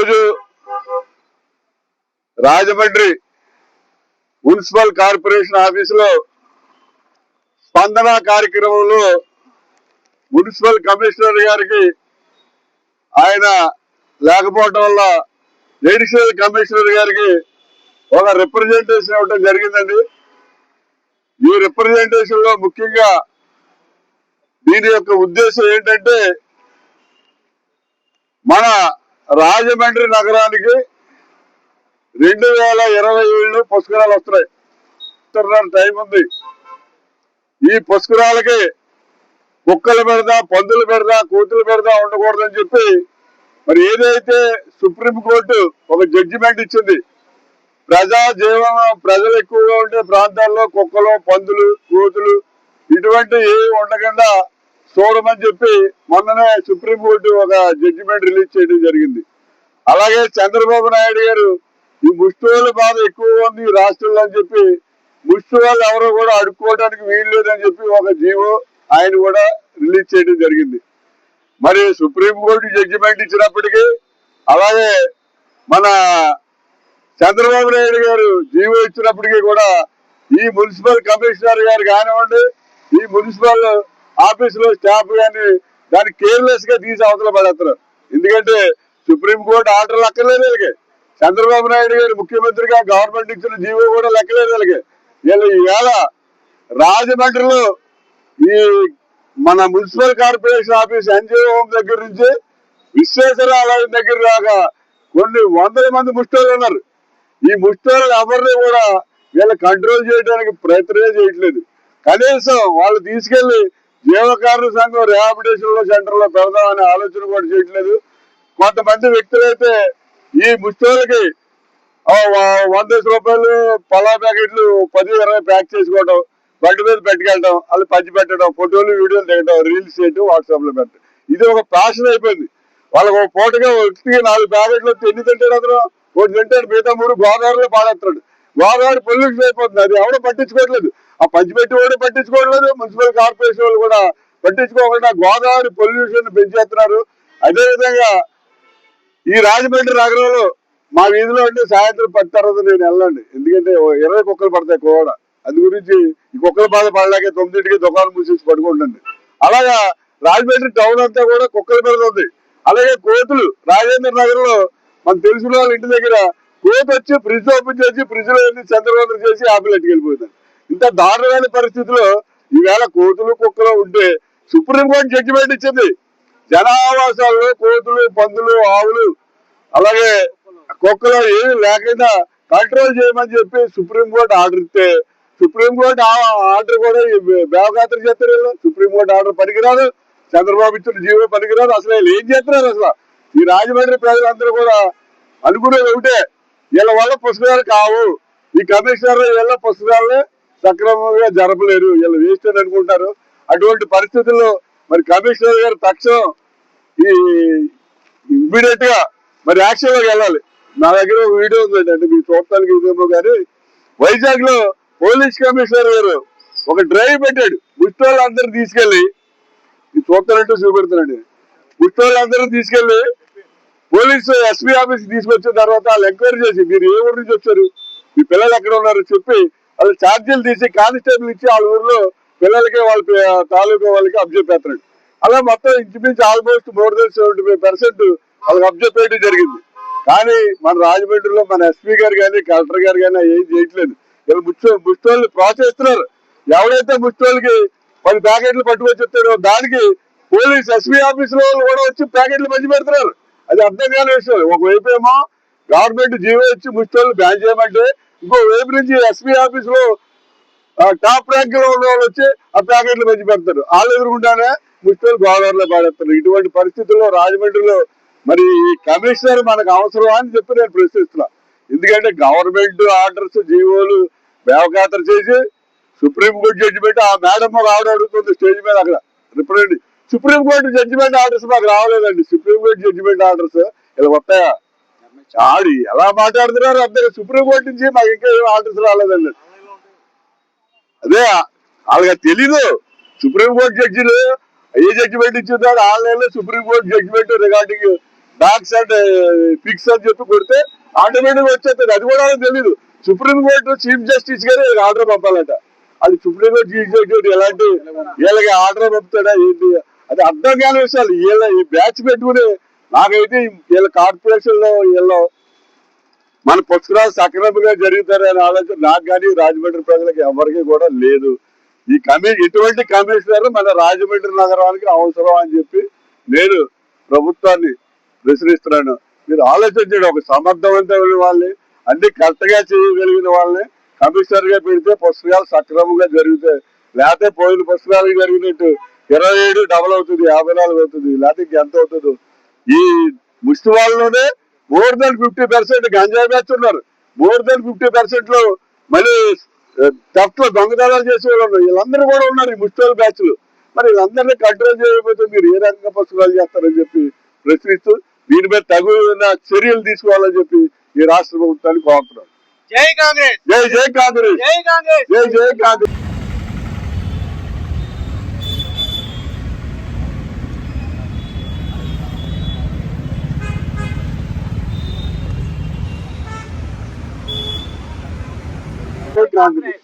ఈరోజు Rajahmundry municipal corporation ఆఫీసులో స్పందన కార్యక్రమంలో మున్సిపల్ కమిషనర్ గారికి ఆయన లేకపోవటం వల్ల ఎడిషనల్ కమిషనర్ గారికి ఒక రిప్రజెంటేషన్ ఇవ్వటం జరిగిందండి. ఈ రిప్రజెంటేషన్లో ముఖ్యంగా దీని యొక్క ఉద్దేశం ఏంటంటే మన రాజమండ్రి నగరానికి రెండు వేల ఇరవై ఏళ్ళు పుష్కరాలు వస్తున్నాయి. టైం ఉంది. ఈ పుష్కరాలకి కుక్కలు పెడదా పందులు పెడదా కూతులు పెడదా ఉండకూడదని చెప్పి మరి ఏదైతే సుప్రీం కోర్టు ఒక జడ్జిమెంట్ ఇచ్చింది ప్రజా జీవన ప్రజలు ఎక్కువగా ఉండే ప్రాంతాల్లో కుక్కలు పందులు కోతులు ఇటువంటి ఏవి ఉండకుండా చూడమని చెప్పి మొన్ననే సుప్రీం కోర్టు ఒక జడ్జిమెంట్ రిలీజ్ చేయడం జరిగింది. అలాగే చంద్రబాబు నాయుడు గారు ఈ ముష్టివాళ్ళ బాధ ఎక్కువగా ఉంది ఈ రాష్ట్రంలో అని చెప్పి ముష్టివాళ్ళు ఎవరు కూడా అడుక్కోవడానికి వీలు లేదని చెప్పి ఒక జీవో ఆయన కూడా రిలీజ్ చేయడం జరిగింది. మరి సుప్రీం కోర్టు జడ్జిమెంట్ ఇచ్చినప్పటికీ అలాగే మన చంద్రబాబు నాయుడు గారు జీవో ఇచ్చినప్పటికీ కూడా ఈ మున్సిపల్ కమిషనర్ గారు కానివ్వండి ఈ మున్సిపల్ ఆఫీస్లో స్టాఫ్ కానీ దాన్ని కేర్లెస్గా తీసి అవతల పడేస్తున్నారు ఎందుకంటే సుప్రీం కోర్టు ఆర్డర్లు అక్కర్లేదు వీళ్ళకి. చంద్రబాబు నాయుడు గారు ముఖ్యమంత్రిగా గవర్నమెంట్ ఇచ్చిన జీవో కూడా లెక్కలేదు వీళ్ళకి. వీళ్ళు ఈవేళ రాజమండ్రిలో ఈ మన municipal corporation office NGO home దగ్గర నుంచి విశ్వేశ్వరాలయం దగ్గర దాకా కొన్ని వందల మంది ముష్టోళ్ళు ఉన్నారు. ఈ ముష్టోళ్ళు ఎవరిని కూడా వీళ్ళు కంట్రోల్ చేయడానికి ప్రయత్నమే చేయట్లేదు. కనీసం వాళ్ళు తీసుకెళ్ళి జీవకారుణ సంఘం రిహాబిటేషన్లో సెంటర్లో పెడదామనే ఆలోచన కూడా చేయట్లేదు. కొంతమంది వ్యక్తులైతే ఈ ముష్టోళ్ళకి వంద రూపాయలు పలా ప్యాకెట్లు పది ఇరవై ప్యాక్ చేసుకోవడం బండి మీద పెట్టుకెళ్ళడం వాళ్ళు పంచి పెట్టడం ఫోటోలు వీడియోలు దిగడం రీల్స్ చేయడం వాట్సాప్లో పెట్టడం. ఇది ఒక ప్యాషన్ అయిపోయింది. వాళ్ళకు ఒక పూటగా వ్యక్తికి నాలుగు ప్యాకెట్లు వస్తే ఎన్ని తింటాడు అతను. ఒకటి తింటాడు మిగతా మూడు గోదావరిలో పాడేస్తాడు. గోదావరి పొల్యూషన్ అయిపోతుంది. అది ఎవడో పట్టించుకోవట్లేదు. ఆ పంచిపెట్టి వాడు పట్టించుకోవట్లేదు మున్సిపల్ కార్పొరేషన్ వాళ్ళు కూడా పట్టించుకోకుండా గోదావరి పొల్యూషన్ పెంచేస్తున్నారు. అదేవిధంగా ఈ రాజమండ్రి నగరంలో మా వీధిలో అంటే సాయంత్రం పది తర్వాత నేను వెళ్ళండి. ఎందుకంటే ఇరవై కుక్కలు పడతాయి కూడా. అందు గురించి ఈ కుక్కల బాధ పడలేక తొమ్మిదింటికి దుకాణం మూసేసి పడుకుంటుంది అలాగా రాజమండ్రి టౌన్ అంతా కూడా కుక్కల మీద ఉంది. అలాగే కోతులు రాజేంద్ర నగర్లో మనకు తెలిసిన వాళ్ళ ఇంటి దగ్గర కోత వచ్చి ఫ్రిడ్జ్ ఓపెన్ చేసి ఫ్రిడ్జ్లో చంద్రబాబు చేసి ఆపిల్ ఎట్టుకెళ్ళిపోయింది ఇంత దారుణమైన పరిస్థితిలో ఈవేళ కోతులు కుక్కలు ఉంటే సుప్రీంకోర్టు జడ్జిమెంట్ ఇచ్చింది. జనావాసాల్లో కోతులు పందులు ఆవులు అలాగే కుక్కలు ఏమి లేకుండా కంట్రోల్ చేయమని చెప్పి సుప్రీంకోర్టు ఆర్డర్ ఇస్తే సుప్రీంకోర్టు ఆర్డర్ కూడా బేవఖాతరు చేస్తారు వీళ్ళు. సుప్రీంకోర్టు ఆర్డర్ పనికిరాదు. చంద్రబాబు ఇచ్చిన జీవో పనికిరాదు. అసలు వీళ్ళు ఏం చేస్తున్నారు అసలు? ఈ రాజమండ్రి ప్రజలందరూ కూడా అనుకునేది ఒకటే వీళ్ళ వల్ల పుస్తకాలు కావు. ఈ కమిషనర్ వీళ్ళ పుస్తకాలు సక్రమంగా జరపలేరు. వీళ్ళు వేస్ట్ అని అనుకుంటారు. అటువంటి పరిస్థితుల్లో మరి కమిషనర్ గారు తక్షణం ఈ ఇమ్మీడియట్గా మరి యాక్షన్లోకి వెళ్ళాలి. నా దగ్గర వీడియో ఉందండి. అంటే మీకు చూడటానికి ఇదేమో కానీ వైజాగ్లో పోలీస్ కమిషనర్ గారు ఒక డ్రైవ్ పెట్టాడు. ముష్టోళ్ళందరూ తీసుకెళ్ళి ఇది చూస్తానంటూ చూపెడుతున్నాడు. ముష్టోళ్ళందరూ తీసుకెళ్ళి పోలీసు ఎస్పీ ఆఫీస్ తీసుకొచ్చిన తర్వాత వాళ్ళు ఎంక్వైరీ చేసి మీరు ఏ ఊరు నుంచి వచ్చారు? మీ పిల్లలు ఎక్కడ ఉన్నారు? చెప్పి వాళ్ళు ఛార్జీలు తీసి కానిస్టేబుల్ ఇచ్చి వాళ్ళ ఊర్లో పిల్లలకి వాళ్ళ తాలూకా వాళ్ళకి అబ్జెక్ట్ చేస్తున్నాడు అలా మొత్తం ఇంచుమించు almost more than seventy five percent వాళ్ళకి అబ్జెక్ట్ చేయడం జరిగింది. కానీ మన రాజమండ్రిలో మన ఎస్పీ గారు కానీ కలెక్టర్ గారు కానీ ఏం చేయట్లేదు. వీళ్ళు ముచ్చో ముష్టోళ్ళు ప్రోత్సహిస్తున్నారు. ఎవడైతే ముష్టోళ్ళకి పది ప్యాకెట్లు పట్టుకొచ్చిస్తాడో దానికి పోలీస్ ఎస్పీ ఆఫీసులో వాళ్ళు కూడా వచ్చి ప్యాకెట్లు పంచి పెడుతున్నారు అది అర్థం కాని విషయం. ఒకవైపు ఏమో గవర్నమెంట్ జీవో ఇచ్చి ముష్టోళ్ళు బ్యాన్ చేయమంటే ఇంకో వైపు నుంచి ఎస్పీ ఆఫీస్లో టాప్ ర్యాంక్లో ఉన్న వాళ్ళు వచ్చి ఆ ప్యాకెట్లు పంచి పెడతారు. వాళ్ళు ఎదురుకుంటానే ముష్టోళ్ళు గోదావరిలో పాడేస్తారు ఇటువంటి పరిస్థితుల్లో రాజమండ్రిలో మరి కమిషనర్ మనకు అవసరమా అని చెప్పి నేను ప్రశ్నిస్తున్నా. ఎందుకంటే గవర్నమెంట్ ఆర్డర్స్ జీవోలు వేవకాతలు చేసి సుప్రీం కోర్టు జడ్జిమెంట్ ఆ మేడం ఒక ఆవిడ అడుగుతుంది స్టేజ్ మీద అక్కడ. Represent supreme court judgement orders మాకు రావలేదండి. సుప్రీం కోర్టు జడ్జిమెంట్ ఆర్డర్స్ ఇలా వస్తాయా? ఆడి ఎలా మాట్లాడుతున్నారు అందరు? సుప్రీం కోర్టు నుంచి మాకు ఇంకా ఏం ఆర్డర్స్ రాలేదండి. అదే వాళ్ళకి తెలీదు. సుప్రీం కోర్టు జడ్జిలు ఏ జడ్జిమెంట్ ఇచ్చిందో ఆన్లైన్లో supreme court judgement regarding docs and fix అని చెప్పి కొడితే ఆటోమేటిక్ వచ్చేస్తుంది. అది కూడా తెలీదు. సుప్రీం కోర్టు చీఫ్ జస్టిస్ గారు ఆర్డర్ పంపాలంట. అది సుప్రీం కోర్టు చీఫ్ జస్టిస్ ఎలాంటి వీళ్ళకి ఆర్డర్ పంపుతాడా ఏంటి? అది అర్థం కాని విషయాలు. వీళ్ళ ఈ బ్యాచ్ పెట్టుకుని నాకైతే వీళ్ళ కార్పొరేషన్లో వీళ్ళు మన పుస్తకాలు సక్రమంగా జరుగుతారనే ఆలోచన నాకు కానీ రాజమండ్రి ప్రజలకు ఎవరికి కూడా లేదు. ఈ కమి ఇటువంటి కమిషనర్ మన రాజమండ్రి నగరానికి అవసరం అని చెప్పి నేను ప్రభుత్వాన్ని ప్రశ్నిస్తున్నాను. మీరు ఆలోచించండి ఒక సమర్థవంతమైన వాళ్ళని అన్ని కరెక్ట్గా చేయగలిగిన వాళ్ళని కమిషనర్గా పెడితే పుస్తకాలు సక్రమంగా జరుగుతాయి. లేకపోతే పోయిన పుస్తకాలు జరిగినట్టు ఇరవై ఏడు డబల్ అవుతుంది యాభై నాలుగు అవుతుంది లేకపోతే ఇంకెంత అవుతుందో. ఈ ముష్టి వాళ్ళలోనే మోర్ దెన్ ఫిఫ్టీ పర్సెంట్ గంజాయి ఉన్నారు మోర్ దెన్ ఫిఫ్టీ పర్సెంట్లో మళ్ళీ థెఫ్ట్లో దొంగతనాలు చేసే వాళ్ళు ఉన్నారు. వీళ్ళందరూ కూడా ఉన్నారు ఈ ముష్టి బ్యాచ్లు. మరి వీళ్ళందరినీ కంట్రోల్ చేయకపోతే మీరు ఏ రకంగా పుస్తకాలు చేస్తారని చెప్పి ప్రశ్నిస్తూ దీని మీద తగు చర్యలు తీసుకోవాలని చెప్పి ఈ రాష్ట్ర ప్రభుత్వాన్ని కోరుతున్నాను జై కాంగ్రెస్! జై జై కాంగ్రెస్! జై కాంగ్రెస్! జై జై కాంగ్రెస్! జై కాంగ్రెస్